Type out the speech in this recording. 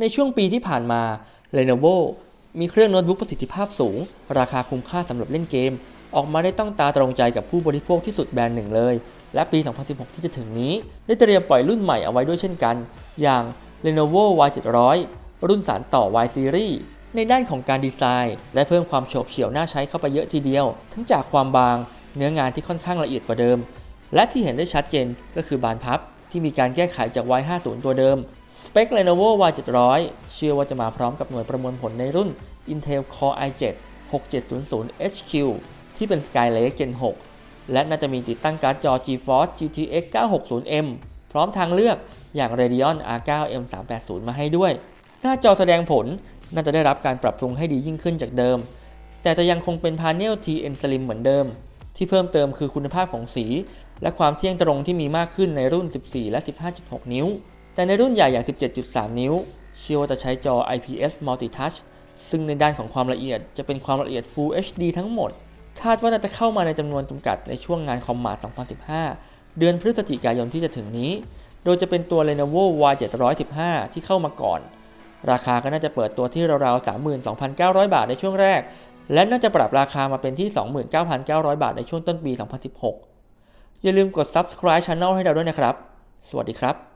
ในช่วงปีที่ผ่านมา Lenovo มีเครื่องโน้ตบุ๊กประสิทธิภาพสูง ราคาคุ้มค่าสำหรับเล่นเกม ออกมาได้ต้องตาตรงใจกับผู้บริโภคที่สุดแบรนด์หนึ่งเลย และปี 2016 ที่จะถึงนี้ ได้เตรียมปล่อยรุ่นใหม่เอาไว้ด้วยเช่นกัน อย่าง Lenovo Y700 รุ่นสารต่อ Y Series ในด้านของการดีไซน์ได้เพิ่มความโฉบเฉี่ยวน่าใช้เข้าไปเยอะทีเดียว ทั้งจากความบางเนื้องานที่ค่อนข้างละเอียดกว่าเดิม และที่เห็นได้ชัดเจนก็คือบานพับที่มีการแก้ไขจาก Y50 ตัวเดิม สเปค Lenovo Y700 เชื่อว่าจะมาพร้อมกับหน่วยประมวลผลในรุ่น Intel Core i7 6700HQ ที่เป็น Skylake Gen 6 และน่าจะมีติดตั้งการ์ดจอ GeForce GTX 960M พร้อมทางเลือกอย่าง Radeon R9 M380 มาให้ด้วย หน้าจอแสดงผลน่าจะได้รับการปรับปรุงให้ดียิ่งขึ้นจากเดิม แต่จะยังคงเป็นพาเนล TN Slim เหมือนเดิม ที่เพิ่มเติมคือคุณภาพของสี และความเที่ยงตรงที่มีมากขึ้นในรุ่น 14 และ 15.6 นิ้ว แต่ในรุ่นใหญ่อย่าง 17.3 นิ้ว เชื่อว่าจะใช้จอ IPS Multi Touch ซึ่งในด้านของความละเอียดจะเป็นความละเอียด Full HD ทั้งหมด คาดว่าน่าจะเข้ามาในจำนวนจำกัดในช่วงงานคอมมา2015 เดือนพฤศจิกายนที่จะถึงนี้ โดยจะเป็นตัว Lenovo Y715 ที่เข้ามาก่อน ราคาก็น่าจะเปิดตัวที่ราวๆ 32,900 บาทในช่วงแรก และน่าจะปรับราคามาเป็นที่ 29,900 บาทในช่วงต้นปี 2016 อย่าลืมกด subscribe channel ให้เราด้วยนะครับ สวัสดีครับ